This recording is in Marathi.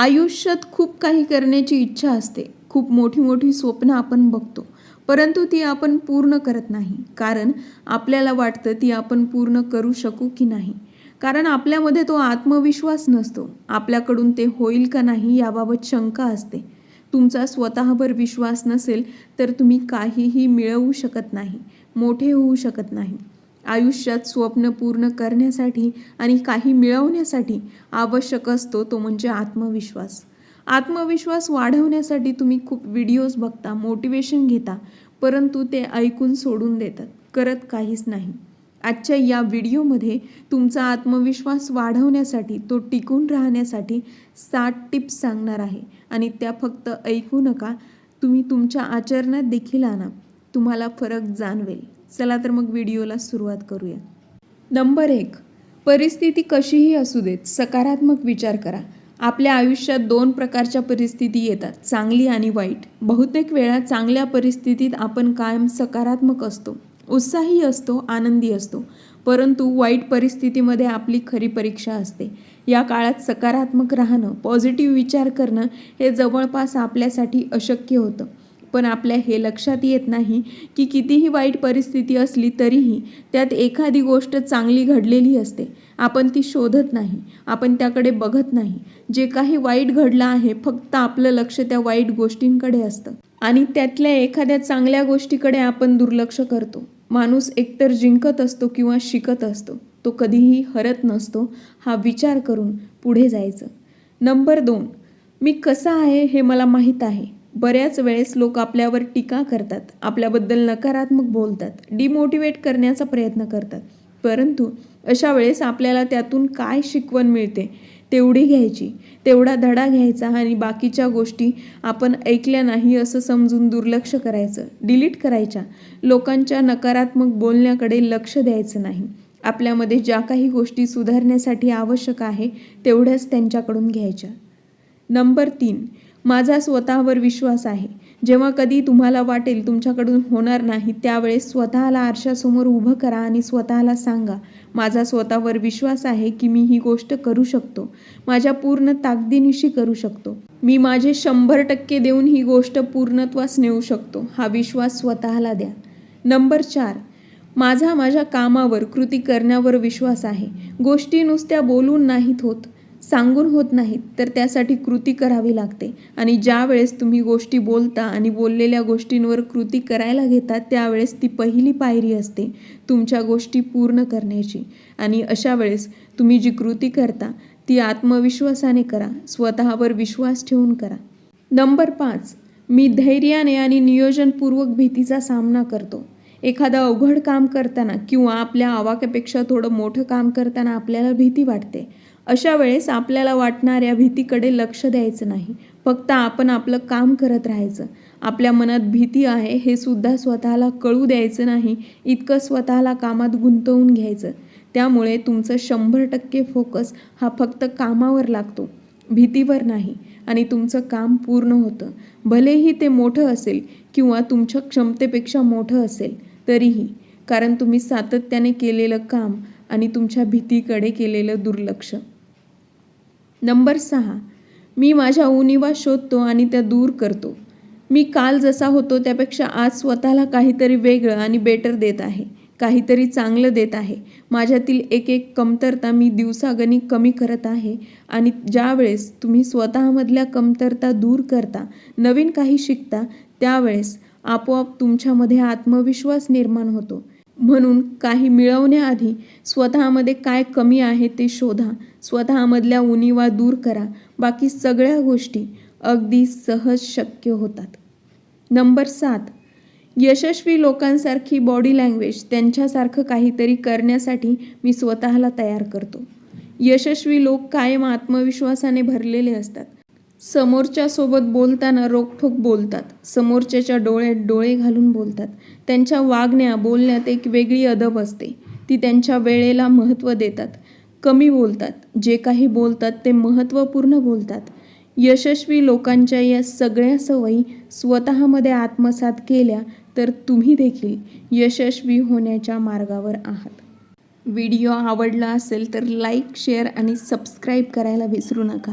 आयुष्यात खूप काही करण्याची इच्छा असते. खूप मोठी मोठी स्वप्न आपण बघतो. परंतु ती आपण पूर्ण करत नाही. कारण आपल्याला वाटतं ती आपण पूर्ण करू शकू की नाही. कारण आपल्यामध्ये तो आत्मविश्वास नसतो. आपल्याकडून ते होईल का नाही याबाबत शंका असते. तुमचा स्वतःवर विश्वास नसेल तर तुम्ही काहीही मिळवू शकत नाही. मोठे होऊ शकत नाही. आयुष्यात स्वप्न पूर्ण करण्यासाठी आणि काही मिळवण्यासाठी आवश्यक असतो तो म्हणजे आत्मविश्वास. आत्मविश्वास वाढवण्यासाठी तुम्ही खूप व्हिडिओज बघता मोटिवेशन घेता परंतु ते ऐकून सोडून देतात करत काहीच नाही. आजच्या या व्हिडिओमध्ये तुमचा आत्मविश्वास वाढवण्यासाठी तो टिकून राहण्यासाठी सात टिप्स सांगणार आहे. आणि त्या फक्त ऐकू नका तुम्ही तुमच्या आचरणात देखील आणा. तुम्हाला फरक जाणवेल. चला तर मग व्हिडिओला सुरुवात करूया. नंबर एक परिस्थिती कशीही असू देत सकारात्मक विचार करा. आपल्या आयुष्यात दोन प्रकारच्या परिस्थिती येतात चांगली आणि वाईट. बहुतेक वेळा चांगल्या परिस्थितीत आपण कायम सकारात्मक असतो उत्साही असतो आनंदी असतो. परंतु वाईट परिस्थितीमध्ये आपली खरी परीक्षा असते. या काळात सकारात्मक राहणं पॉझिटिव्ह विचार करणं हे जवळपास आपल्यासाठी अशक्य होतं. पण आपल्या हे लक्षात येत नाही की कितीही वाईट परिस्थिती असली तरीही त्यात एखादी गोष्ट चांगली घडलेली असते. आपण ती शोधत नाही. आपण त्याकडे बघत नाही. जे काही वाईट घडलं आहे फक्त आपलं लक्ष त्या वाईट गोष्टींकडे असतं. आणि त्यातल्या एखाद्या चांगल्या गोष्टीकडे आपण दुर्लक्ष करतो. माणूस एकतर जिंकत असतो किंवा शिकत असतो. तो कधीही हरत नसतो हा विचार करून पुढे जायचं. नंबर दोन मी कसा आहे हे मला माहीत आहे. बऱ्याच वेळेस लोक आपल्यावर टीका करतात आपल्याबद्दल नकारात्मक बोलतात डिमोटिवेट करण्याचा प्रयत्न करतात. परंतु अशा वेळेस आपल्याला त्यातून काय शिकवण मिळते तेवढी घ्यायची. तेवढा धडा घ्यायचा आणि बाकीच्या गोष्टी आपण ऐकल्या नाही असं समजून दुर्लक्ष करायचं डिलीट करायच्या. लोकांच्या नकारात्मक बोलण्याकडे लक्ष द्यायचं नाही. आपल्यामध्ये ज्या काही गोष्टी सुधारण्यासाठी आवश्यक आहे तेवढ्याच त्यांच्याकडून घ्यायच्या. नंबर तीन माझा स्वतःवर विश्वास आहे. जेव्हा कधी तुम्हाला वाटेल तुमच्याकडून होणार नाही त्यावेळेस स्वतःला आरशासमोर उभं करा आणि स्वतःला सांगा माझा स्वतःवर विश्वास आहे की मी ही गोष्ट करू शकतो. माझ्या पूर्ण ताकदीनिशी करू शकतो. मी माझे शंभर टक्के देऊन ही गोष्ट पूर्णत्वास नेऊ शकतो. हा विश्वास स्वतःला द्या. नंबर चार माझा माझ्या कामावर कृती करण्यावर विश्वास आहे. गोष्टी नुसत्या बोलून नाहीत होत. सांगून होत नाहीत तर त्यासाठी कृती करावी लागते. आणि ज्या वेळेस तुम्ही गोष्टी बोलता आणि बोललेल्या गोष्टींवर कृती करायला घेता त्यावेळेस ती पहिली पायरी असते तुमच्या गोष्टी पूर्ण करण्याची. आणि अशा वेळेस तुम्ही जी कृती करता ती आत्मविश्वासाने करा स्वतःवर विश्वास ठेवून करा. नंबर पाच मी धैर्याने आणि नियोजनपूर्वक भीतीचा सामना करतो. एखादं अवघड काम करताना किंवा आपल्या आवाक्यापेक्षा थोडं मोठं काम करताना आपल्याला भीती वाटते. अशा वेळेस आपल्याला वाटणाऱ्या भीतीकडे लक्ष द्यायचं नाही. फक्त आपण आपलं काम करत राहायचं. आपल्या मनात भीती आहे हे सुद्धा स्वतःला कळू द्यायचं नाही. इतकं स्वतःला कामात गुंतवून घ्यायचं. त्यामुळे तुमचं शंभर टक्के फोकस हा फक्त कामावर लागतो भीतीवर नाही आणि तुमचं काम पूर्ण होतं. भलेही ते मोठं असेल किंवा तुमच्या क्षमतेपेक्षा मोठं असेल तरीही. कारण तुम्ही सातत्याने केलेलं काम आणि तुमच्या भीतीकडे केलेलं दुर्लक्ष. नंबर सहा. मी माझ्या उनिवा शोधतो आणि त्या दूर करतो. मी काल जसा होतो त्यापेक्षा आज स्वतःला काहीतरी वेगळं आणि बेटर देत आहे. काहीतरी चांगलं देत आहे. माझ्यातील एक एक कमतरता मी दिवसागणिक कमी करत आहे आणि ज्यावेळेस तुम्ही स्वतःमधल्या कमतरता दूर करता नवीन काही शिकता त्यावेळेस आपोआप तुमच्यामध्ये आत्मविश्वास निर्माण होतो. म्हणून काही मिळवण्याआधी स्वतःमध्ये काय कमी आहे ते शोधा. स्वतःमधल्या उणीवा दूर करा. बाकी सगळ्या गोष्टी अगदी सहज शक्य होतात. नंबर सात. यशस्वी लोकांसारखी बॉडी लँग्वेज त्यांच्यासारखं काहीतरी करण्यासाठी मी स्वतःला तयार करतो. यशस्वी लोक कायम आत्मविश्वासाने भरलेले असतात. समोरच्यासोबत बोलताना रोखठोक बोलतात. समोरच्याच्या डोळ्यात डोळे घालून बोलतात. त्यांच्या वागण्या बोलण्यात एक वेगळी अदब असते. ती त्यांच्या वेळेला महत्त्व देतात. कमी बोलतात. जे काही बोलतात ते महत्त्वपूर्ण बोलतात. यशस्वी लोकांच्या या सगळ्या सवयी स्वतःमध्ये आत्मसात केल्या तर तुम्ही देखील यशस्वी होण्याच्या मार्गावर आहात. व्हिडिओ आवडला असेल तर लाईक शेअर आणि सबस्क्राईब करायला विसरू नका.